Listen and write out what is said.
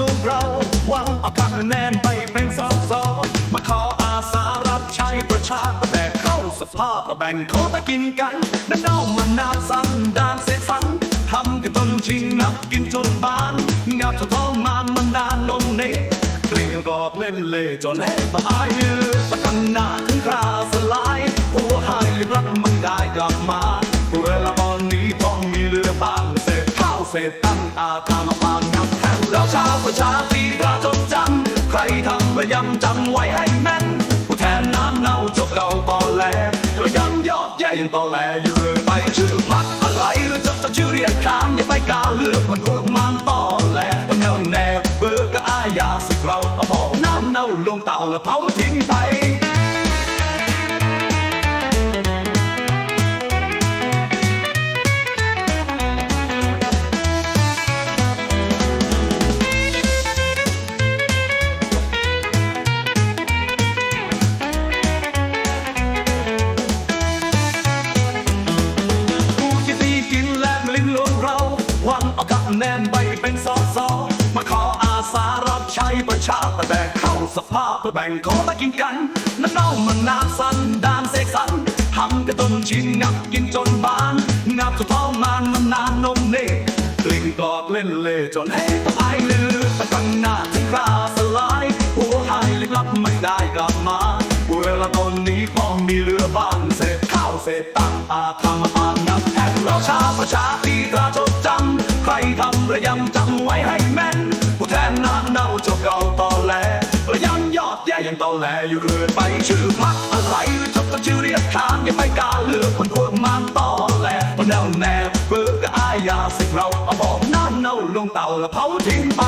ลูกเราหวังเอาคะแน่นไปเป็นสอสอมาขออาสารับใช้ประชาแต่เข้าสภาพแบ่งโคตะกินกันนั่นเน่ามันนาสันดานเสียสันทำกันจนชิงนับกินจนบานงับจะท้องมานมันนานลงเนเกลี้ยกอบเล่นเล่จนแห้อายประกันหนาถึงคราสลายหัวหายรักมันได้กลับมาเวลาตอนนี้ต้องมีเรือบ้างเศษข้าวเศษตั้งอาตามมาปาง เราชาวประชาติเราจดจำใครทำระยำจำไว้ให้แม่นผู้แทนน้ำเน่าจบเก่าตอแหลก็ยังยอดแย่ยังตอแหลอยู่เลยไปชื่อพักอะไรหรือจะจะชื่อเรียกขามอย่าไปก้าเลือกมันพวกมันตอแหลมันแนวแนบเบอร์ก็อายาสึกเราเอาพอน้ำเน่าลงเต่าแล้วเผาทิ้งไป วังเอาคะแนนไปเป็นสอสอมาขออาสารับใช้ประชาแต่แบกเข้าสภาพเพื่อแบ่งขอตะกินกันนั่นเน่ามันนานสันดานเสกสรรทำกันต้นชิงงับกินจนบานงับจนท้องมันมันนานนมเนกลิ่งกอดเล่นเล่จนให้ตะไคร้ลือไปตั้งหน้าที่คราสลายหัวหายลึกลับไม่ได้กลับมาเวลาตอนนี้พอมีเรือบ้านเสร็จข้าวเสร็จตั้งอาทำมาอ่านนับแทนเราชาประชาตีตราจดจำใครทำระยำจำไว้ให้แม่นผู้แทนน้ำเน่าจบเก่าตอแหลระยำยอดแย่ยังตอแหลอยู่เรื่อยไปชื่อพักอะไรจบกับชื่อเรียกขานยังไม่กล้าเลือกคนพวกมันตอแหลตอนแนวแนบเบิกก็อายาสิเราเอาบอกน้ำเน่าลงเต่าแล้วเผาทิ้งไป